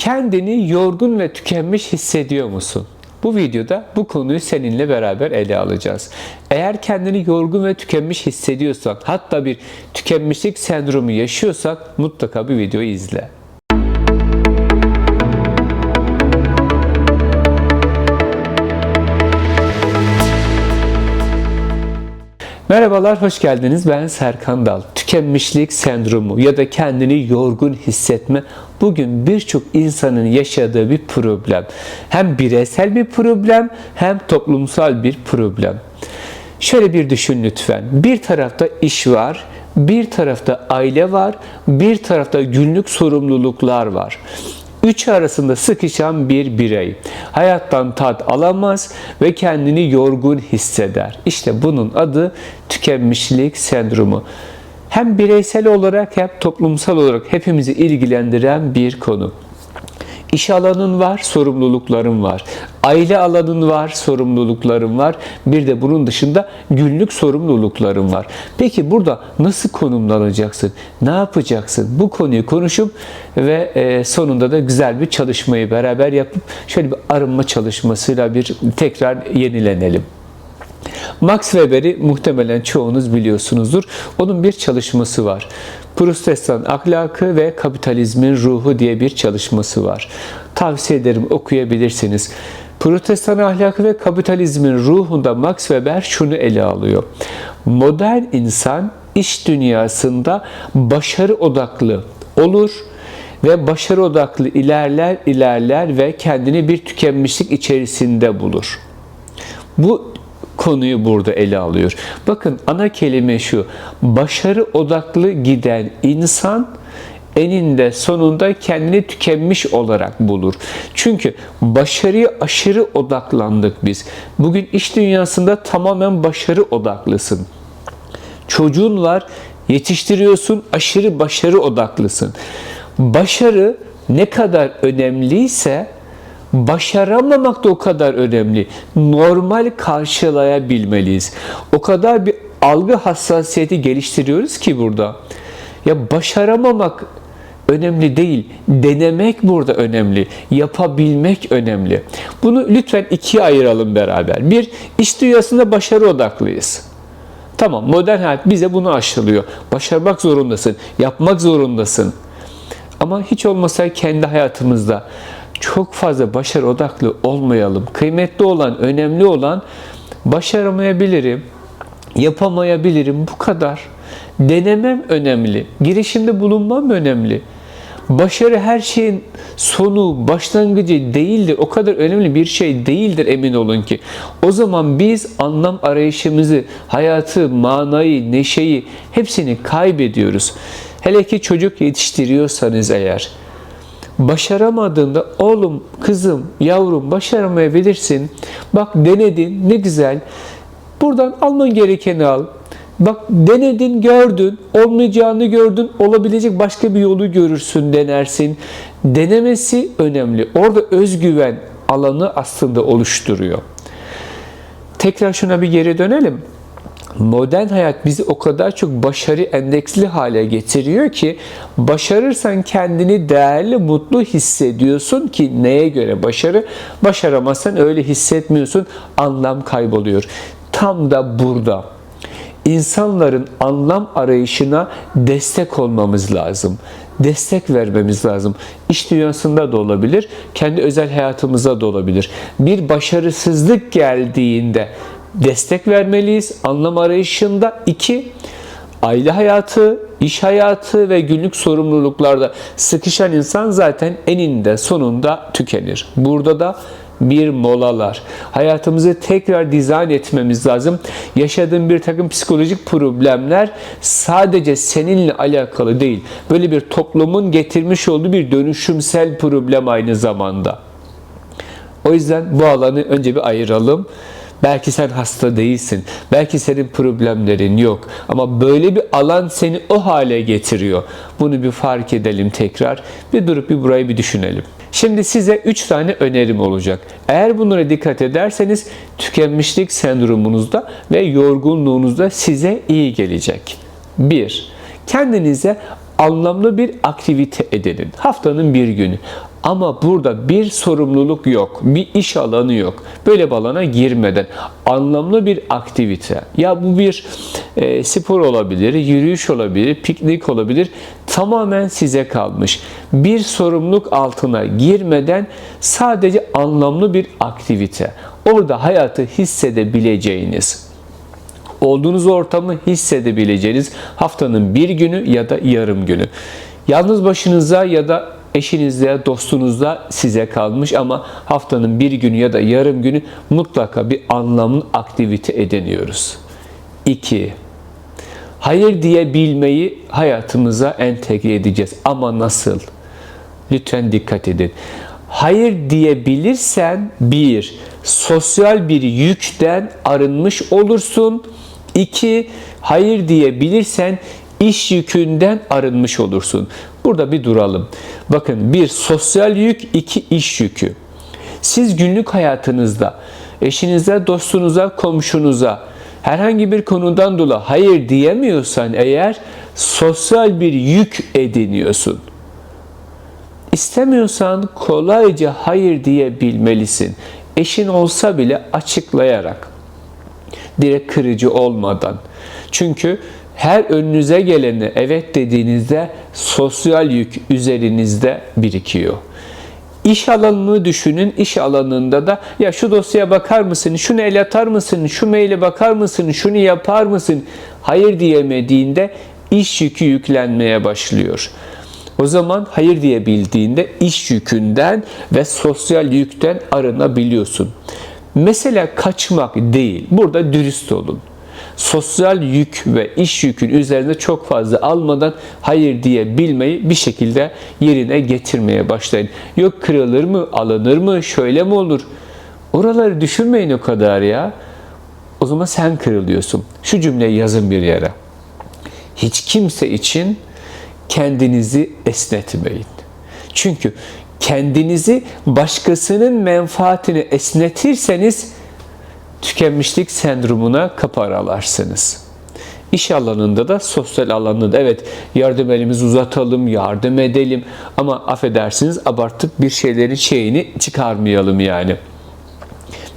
Kendini yorgun ve tükenmiş hissediyor musun? Bu videoda bu konuyu seninle beraber ele alacağız. Eğer kendini yorgun ve tükenmiş hissediyorsan, hatta bir tükenmişlik sendromu yaşıyorsak mutlaka bu videoyu izle. Merhabalar, hoş geldiniz. Ben Serkan Dal. Tükenmişlik sendromu ya da kendini yorgun hissetme bugün birçok insanın yaşadığı bir problem. Hem bireysel bir problem hem toplumsal bir problem. Şöyle bir düşün lütfen. Bir tarafta iş var, bir tarafta aile var, bir tarafta günlük sorumluluklar var. Üç arasında sıkışan bir birey. Hayattan tat alamaz ve kendini yorgun hisseder. İşte bunun adı tükenmişlik sendromu. Hem bireysel olarak hem toplumsal olarak hepimizi ilgilendiren bir konu. İş alanın var, sorumlulukların var. Aile alanın var, sorumlulukların var. Bir de bunun dışında günlük sorumlulukların var. Peki burada nasıl konumlanacaksın? Ne yapacaksın? Bu konuyu konuşup ve e, sonunda da güzel bir çalışmayı beraber yapıp şöyle bir arınma çalışmasıyla bir tekrar yenilenelim. Max Weber'i muhtemelen çoğunuz biliyorsunuzdur. Onun bir çalışması var. Protestan ahlakı ve kapitalizmin ruhu diye bir çalışması var. Tavsiye ederim okuyabilirsiniz. Protestan ahlakı ve kapitalizmin ruhunda Max Weber şunu ele alıyor. Modern insan iş dünyasında başarı odaklı olur ve başarı odaklı ilerler ilerler ve kendini bir tükenmişlik içerisinde bulur. Bu konuyu burada ele alıyor. Bakın ana kelime şu. Başarı odaklı giden insan eninde sonunda kendini tükenmiş olarak bulur. Çünkü başarıya aşırı odaklandık biz. Bugün iş dünyasında tamamen başarı odaklısın. Çocuğun var, yetiştiriyorsun, aşırı başarı odaklısın. Başarı ne kadar önemliyse başaramamak da o kadar önemli. Normal karşılayabilmeliyiz. O kadar bir algı hassasiyeti geliştiriyoruz ki burada. Ya başaramamak önemli değil. Denemek burada önemli. Yapabilmek önemli. Bunu lütfen ikiye ayıralım beraber. Bir, iş dünyasında başarı odaklıyız. Tamam, modern hayat bize bunu aşılıyor. Başarmak zorundasın, yapmak zorundasın. Ama hiç olmasa kendi hayatımızda çok fazla başarı odaklı olmayalım. Kıymetli olan, önemli olan başaramayabilirim, yapamayabilirim bu kadar. Denemem önemli, girişimde bulunmam önemli. Başarı her şeyin sonu, başlangıcı değildir. O kadar önemli bir şey değildir emin olun ki. O zaman biz anlam arayışımızı, hayatı, manayı, neşeyi hepsini kaybediyoruz. Hele ki çocuk yetiştiriyorsanız eğer başaramadığında oğlum, kızım, yavrum başaramayabilirsin. Bak denedin ne güzel. Buradan alman gerekeni al. Bak denedin, gördün, olmayacağını gördün, olabilecek başka bir yolu görürsün, denersin. Denemesi önemli. Orada özgüven alanı aslında oluşturuyor. Tekrar şuna bir geri dönelim modern hayat bizi o kadar çok başarı endeksli hale getiriyor ki başarırsan kendini değerli, mutlu hissediyorsun ki neye göre başarı? Başaramazsan öyle hissetmiyorsun, anlam kayboluyor. Tam da burada insanların anlam arayışına destek olmamız lazım. Destek vermemiz lazım. İş dünyasında da olabilir, kendi özel hayatımızda da olabilir. Bir başarısızlık geldiğinde destek vermeliyiz. Anlam arayışında iki, aile hayatı, iş hayatı ve günlük sorumluluklarda sıkışan insan zaten eninde sonunda tükenir. Burada da bir molalar. Hayatımızı tekrar dizayn etmemiz lazım. Yaşadığın bir takım psikolojik problemler sadece seninle alakalı değil. Böyle bir toplumun getirmiş olduğu bir dönüşümsel problem aynı zamanda. O yüzden bu alanı önce bir ayıralım. Belki sen hasta değilsin. Belki senin problemlerin yok. Ama böyle bir alan seni o hale getiriyor. Bunu bir fark edelim tekrar. Bir durup bir burayı bir düşünelim. Şimdi size 3 tane önerim olacak. Eğer bunlara dikkat ederseniz tükenmişlik sendromunuzda ve yorgunluğunuzda size iyi gelecek. 1. Kendinize anlamlı bir aktivite edinin. Haftanın bir günü. Ama burada bir sorumluluk yok, bir iş alanı yok. Böyle bir alana girmeden anlamlı bir aktivite. Ya bu bir e, spor olabilir, yürüyüş olabilir, piknik olabilir. Tamamen size kalmış. Bir sorumluluk altına girmeden sadece anlamlı bir aktivite. Orada hayatı hissedebileceğiniz olduğunuz ortamı hissedebileceğiniz haftanın bir günü ya da yarım günü. Yalnız başınıza ya da eşinizle, dostunuzla size kalmış ama haftanın bir günü ya da yarım günü mutlaka bir anlamlı aktivite ediniyoruz. 2. Hayır diyebilmeyi hayatımıza entegre edeceğiz. Ama nasıl? Lütfen dikkat edin. Hayır diyebilirsen bir, sosyal bir yükten arınmış olursun. İki, hayır diyebilirsen iş yükünden arınmış olursun. Burada bir duralım. Bakın bir sosyal yük, iki iş yükü. Siz günlük hayatınızda eşinize, dostunuza, komşunuza herhangi bir konudan dolayı hayır diyemiyorsan eğer sosyal bir yük ediniyorsun. İstemiyorsan kolayca hayır diyebilmelisin. Eşin olsa bile açıklayarak, direkt kırıcı olmadan. Çünkü her önünüze gelene evet dediğinizde sosyal yük üzerinizde birikiyor. İş alanını düşünün. İş alanında da ya şu dosyaya bakar mısın? Şunu el atar mısın? Şu maile bakar mısın? Şunu yapar mısın? Hayır diyemediğinde iş yükü yüklenmeye başlıyor. O zaman hayır diyebildiğinde iş yükünden ve sosyal yükten arınabiliyorsun. Mesela kaçmak değil. Burada dürüst olun. Sosyal yük ve iş yükün üzerine çok fazla almadan hayır diyebilmeyi bir şekilde yerine getirmeye başlayın. Yok kırılır mı, alınır mı, şöyle mi olur? Oraları düşünmeyin o kadar ya. O zaman sen kırılıyorsun. Şu cümleyi yazın bir yere. Hiç kimse için kendinizi esnetmeyin. Çünkü kendinizi başkasının menfaatini esnetirseniz tükenmişlik sendromuna kapı aralarsınız. İş alanında da sosyal alanında da evet yardım elimizi uzatalım, yardım edelim ama affedersiniz abartıp bir şeylerin şeyini çıkarmayalım yani.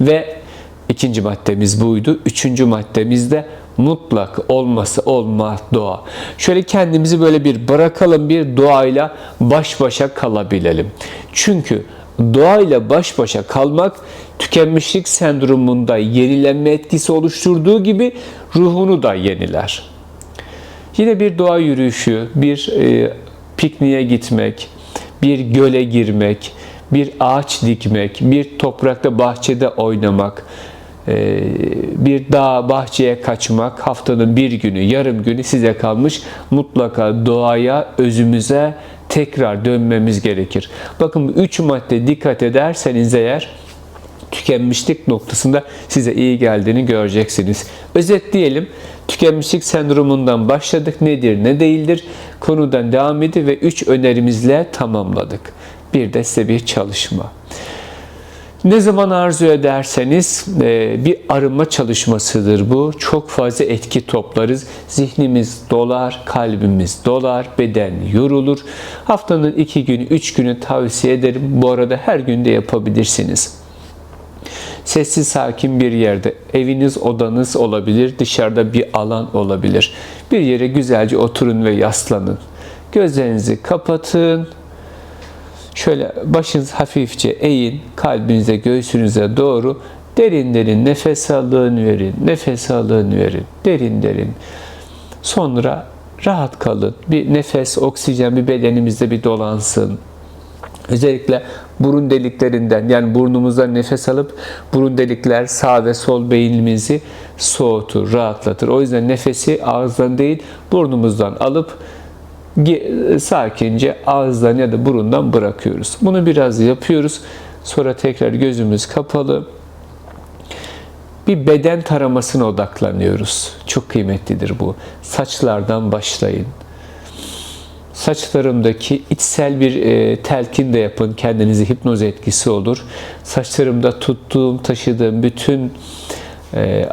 Ve ikinci maddemiz buydu. Üçüncü maddemiz de mutlak olması olmaz doğa. Şöyle kendimizi böyle bir bırakalım bir doğayla baş başa kalabilelim. Çünkü doğayla baş başa kalmak tükenmişlik sendromunda yenilenme etkisi oluşturduğu gibi ruhunu da yeniler. Yine bir doğa yürüyüşü, bir e, pikniğe gitmek, bir göle girmek, bir ağaç dikmek, bir toprakta bahçede oynamak, e, bir dağ bahçeye kaçmak haftanın bir günü, yarım günü size kalmış. Mutlaka doğaya, özümüze tekrar dönmemiz gerekir. Bakın üç madde dikkat ederseniz eğer tükenmişlik noktasında size iyi geldiğini göreceksiniz. Özetleyelim. Tükenmişlik sendromundan başladık. Nedir, ne değildir? Konudan devam edip ve üç önerimizle tamamladık. Bir de size bir çalışma. Ne zaman arzu ederseniz e, bir arınma çalışmasıdır bu. Çok fazla etki toplarız. Zihnimiz dolar, kalbimiz dolar, beden yorulur. Haftanın iki günü, üç günü tavsiye ederim. Bu arada her günde yapabilirsiniz. Sessiz sakin bir yerde, eviniz, odanız olabilir, dışarıda bir alan olabilir. Bir yere güzelce oturun ve yaslanın. Gözlerinizi kapatın, Şöyle başınız hafifçe eğin, kalbinize, göğsünüze doğru derin derin nefes alın verin, nefes alın verin, derin derin. Sonra rahat kalın. Bir nefes, oksijen bir bedenimizde bir dolansın. Özellikle burun deliklerinden yani burnumuzdan nefes alıp burun delikler sağ ve sol beynimizi soğutur, rahatlatır. O yüzden nefesi ağızdan değil burnumuzdan alıp sakince ağızdan ya da burundan bırakıyoruz. Bunu biraz yapıyoruz. Sonra tekrar gözümüz kapalı. Bir beden taramasına odaklanıyoruz. Çok kıymetlidir bu. Saçlardan başlayın. Saçlarımdaki içsel bir e, telkin de yapın. Kendinizi hipnoz etkisi olur. Saçlarımda tuttuğum, taşıdığım bütün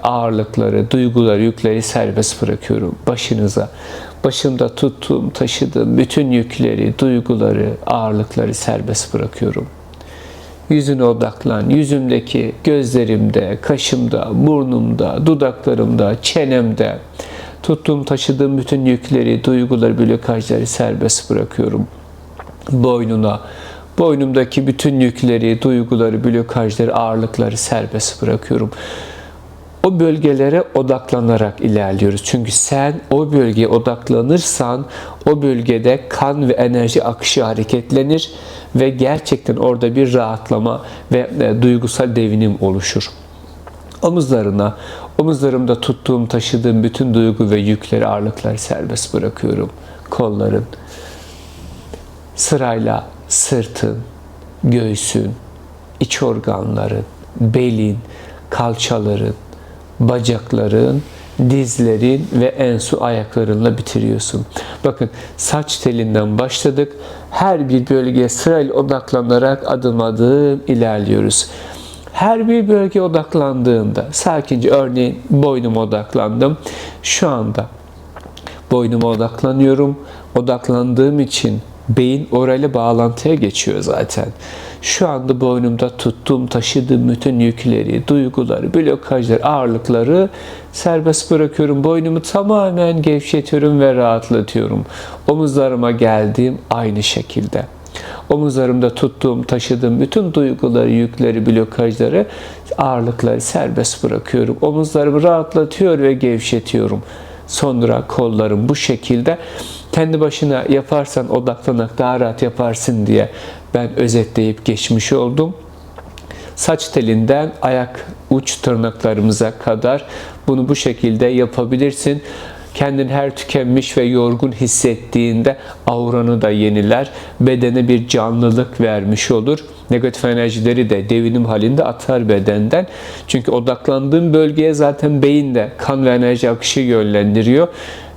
ağırlıkları, duyguları, yükleri serbest bırakıyorum başınıza. Başımda tuttuğum, taşıdığım bütün yükleri, duyguları, ağırlıkları serbest bırakıyorum. Yüzüne odaklan. Yüzümdeki, gözlerimde, kaşımda, burnumda, dudaklarımda, çenemde tuttuğum, taşıdığım bütün yükleri, duyguları, blokajları serbest bırakıyorum. Boynuna, boynumdaki bütün yükleri, duyguları, blokajları, ağırlıkları serbest bırakıyorum. O bölgelere odaklanarak ilerliyoruz. Çünkü sen o bölgeye odaklanırsan o bölgede kan ve enerji akışı hareketlenir ve gerçekten orada bir rahatlama ve e, duygusal devinim oluşur. Omuzlarına, omuzlarımda tuttuğum, taşıdığım bütün duygu ve yükleri, ağırlıkları serbest bırakıyorum. Kolların, sırayla sırtın, göğsün, iç organların, belin, kalçaların, bacakların, dizlerin ve en su ayaklarınla bitiriyorsun. Bakın saç telinden başladık. Her bir bölgeye sırayla odaklanarak adım adım ilerliyoruz. Her bir bölgeye odaklandığında sakince örneğin boynuma odaklandım. Şu anda boynuma odaklanıyorum. Odaklandığım için beyin orayla bağlantıya geçiyor zaten. Şu anda boynumda tuttuğum, taşıdığım bütün yükleri, duyguları, blokajları, ağırlıkları serbest bırakıyorum. Boynumu tamamen gevşetiyorum ve rahatlatıyorum. Omuzlarıma geldiğim aynı şekilde. Omuzlarımda tuttuğum, taşıdığım bütün duyguları, yükleri, blokajları, ağırlıkları serbest bırakıyorum. Omuzlarımı rahatlatıyor ve gevşetiyorum. Sonra kollarım bu şekilde kendi başına yaparsan odaklanarak daha rahat yaparsın diye ben özetleyip geçmiş oldum. Saç telinden ayak uç tırnaklarımıza kadar bunu bu şekilde yapabilirsin. Kendin her tükenmiş ve yorgun hissettiğinde auranı da yeniler. Bedene bir canlılık vermiş olur. Negatif enerjileri de devinim halinde atar bedenden. Çünkü odaklandığın bölgeye zaten beyin de kan ve enerji akışı yönlendiriyor.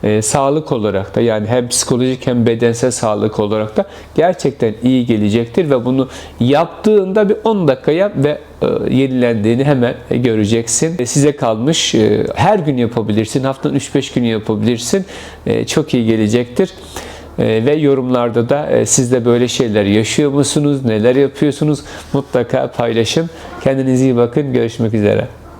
Ee, sağlık olarak da yani hem psikolojik hem bedensel sağlık olarak da gerçekten iyi gelecektir ve bunu yaptığında bir 10 dakika yap ve e, yenilendiğini hemen göreceksin. E, Size kalmış. E, Her gün yapabilirsin. Haftanın 3-5 günü yapabilirsin. E, Çok iyi gelecektir. E, Ve yorumlarda da e, siz de böyle şeyler yaşıyor musunuz? Neler yapıyorsunuz? Mutlaka paylaşın. Kendinize iyi bakın. Görüşmek üzere.